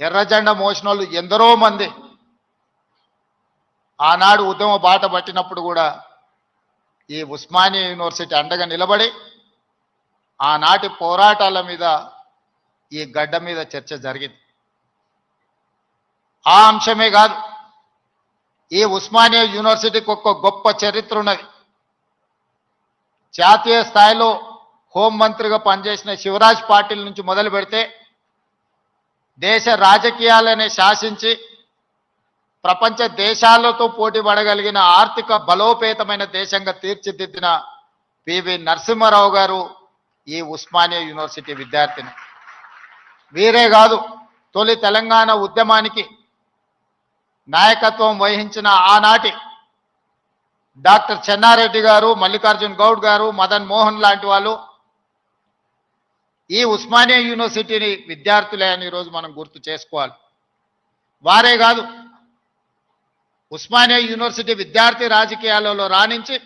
ఎర్రజెండ మోసిన వాళ్ళు ఎందరో మంది. ఆనాడు ఉద్యమ బాట పట్టినప్పుడు కూడా ఈ ఉస్మానియా యూనివర్సిటీ అండగా నిలబడి ఆనాటి పోరాటాల మీద ఈ గడ్డ మీద చర్చ జరిగింది. ఆ అంశమే కాదు ఈ ఉస్మానియా యూనివర్సిటీకి ఒక గొప్ప చరిత్ర ఉన్నది. జాతీయ స్థాయిలో హోంమంత్రిగా పనిచేసిన శివరాజ్ పాటిల్ నుంచి మొదలు పెడితే దేశ రాజకీయాలని శాసించి ప్రపంచ దేశాలతో పోటీ పడగలిగిన ఆర్థిక బలోపేతమైన దేశంగా తీర్చిదిద్దిన పివి నరసింహారావు గారు ఈ ఉస్మానియా యూనివర్సిటీ విద్యార్థిని. వీరే కాదు తొలి తెలంగాణ ఉద్యమానికి నాయకత్వం వహించిన ఆనాటి డాక్టర్ చెన్నారెడ్డి గారు మల్లికార్జున్ గౌడ్ గారు మదన్ మోహన్ లాంటి వాళ్ళు ఈ ఉస్మానియా యూనివర్సిటీని విద్యార్థులే అని ఈరోజు మనం గుర్తు చేసుకోవాలి. వారే కాదు ఉస్మానియా యూనివర్సిటీ విద్యార్థి రాజకీయాలలో రాణించి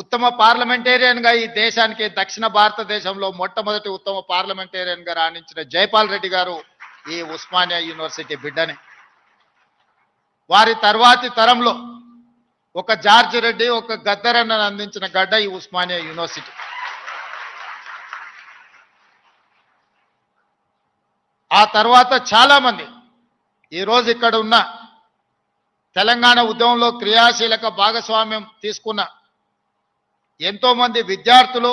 ఉత్తమ పార్లమెంటేరియన్గా ఈ దేశానికి దక్షిణ భారతదేశంలో మొట్టమొదటి ఉత్తమ పార్లమెంటేరియన్గా రాణించిన జైపాల్ రెడ్డి గారు ఈ ఉస్మానియా యూనివర్సిటీ బిడ్డని. వారి తర్వాతి తరంలో ఒక జార్జ్ రెడ్డి ఒక గద్దరన్నను అందించిన గడ్డ ఈ ఉస్మానియా యూనివర్సిటీ. ఆ తర్వాత చాలామంది ఈరోజు ఇక్కడ ఉన్న తెలంగాణ ఉద్యమంలో క్రియాశీలక భాగస్వామ్యం తీసుకున్న ఎంతోమంది విద్యార్థులు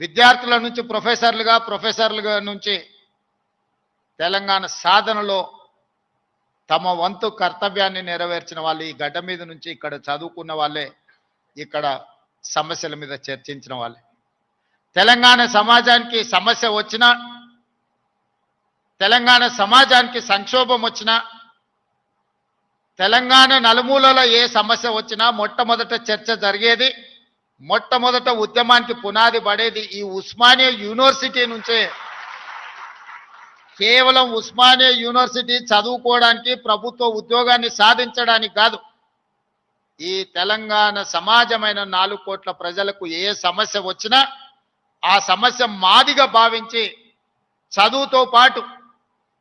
విద్యార్థుల నుంచి ప్రొఫెసర్లుగా ప్రొఫెసర్లుగా నుంచి తెలంగాణ సాధనలో తమ వంతు కర్తవ్యాన్ని నెరవేర్చిన వాళ్ళు ఈ గడ్డ మీద నుంచి ఇక్కడ చదువుకున్న వాళ్ళే ఇక్కడ సమస్యల మీద చర్చించిన వాళ్ళే. తెలంగాణ సమాజానికి సమస్య వచ్చినా తెలంగాణ సమాజానికి సంక్షోభం వచ్చినా తెలంగాణ నలుమూలలో ఏ సమస్య వచ్చినా మొట్టమొదట చర్చ జరిగేది మొట్టమొదట ఉద్యమానికి పునాది పడేది ఈ ఉస్మానియా యూనివర్సిటీ నుంచే. కేవలం ఉస్మానియా యూనివర్సిటీ చదువుకోవడానికి ప్రభుత్వ ఉద్యోగాన్ని సాధించడానికి కాదు ఈ తెలంగాణ సమాజమైన నాలుగు కోట్ల ప్రజలకు ఏ సమస్య వచ్చినా ఆ సమస్య మాదిగా భావించి చదువుతో పాటు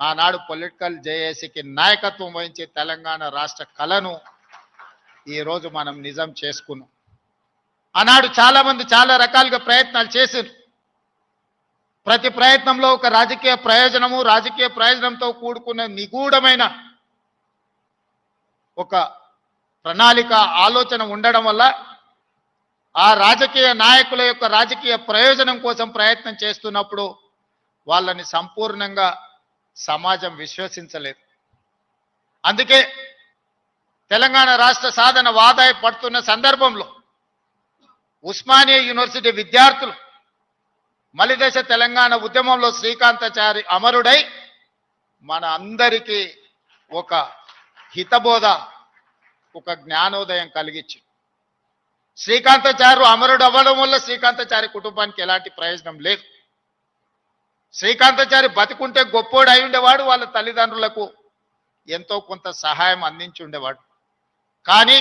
ఆనాడు పొలిటికల్ జేఏసీకి నాయకత్వం వహించి తెలంగాణ రాష్ట్ర కళను ఈరోజు మనం నిజం చేసుకున్నాం. ఆనాడు చాలామంది చాలా రకాలుగా ప్రయత్నాలు చేశారు. ప్రతి ప్రయత్నంలో ఒక రాజకీయ ప్రయోజనము రాజకీయ ప్రయోజనంతో కూడుకున్న నిగూఢమైన ఒక ప్రణాళిక ఆలోచన ఉండడం వల్ల ఆ రాజకీయ నాయకుల యొక్క రాజకీయ ప్రయోజనం కోసం ప్రయత్నం చేస్తున్నప్పుడు వాళ్ళని సంపూర్ణంగా సమాజం విశ్వసించలేదు. అందుకే తెలంగాణ రాష్ట్ర సాధన వాదాయ పడుతున్న సందర్భంలో ఉస్మానియా యూనివర్సిటీ విద్యార్థులు మలిదశ తెలంగాణ ఉద్యమంలో శ్రీకాంతాచారి అమరుడై మన అందరికీ ఒక హితబోధ ఒక జ్ఞానోదయం కలిగించి శ్రీకాంతాచారు అమరుడు అవ్వడం వల్ల శ్రీకాంతాచారి కుటుంబానికి ఎలాంటి ప్రయోజనం లేదు. శ్రీకాంతాచారి బతికుంటే గొప్పోడు అయి ఉండేవాడు వాళ్ళ తల్లిదండ్రులకు ఎంతో కొంత సహాయం అందించి ఉండేవాడు. కానీ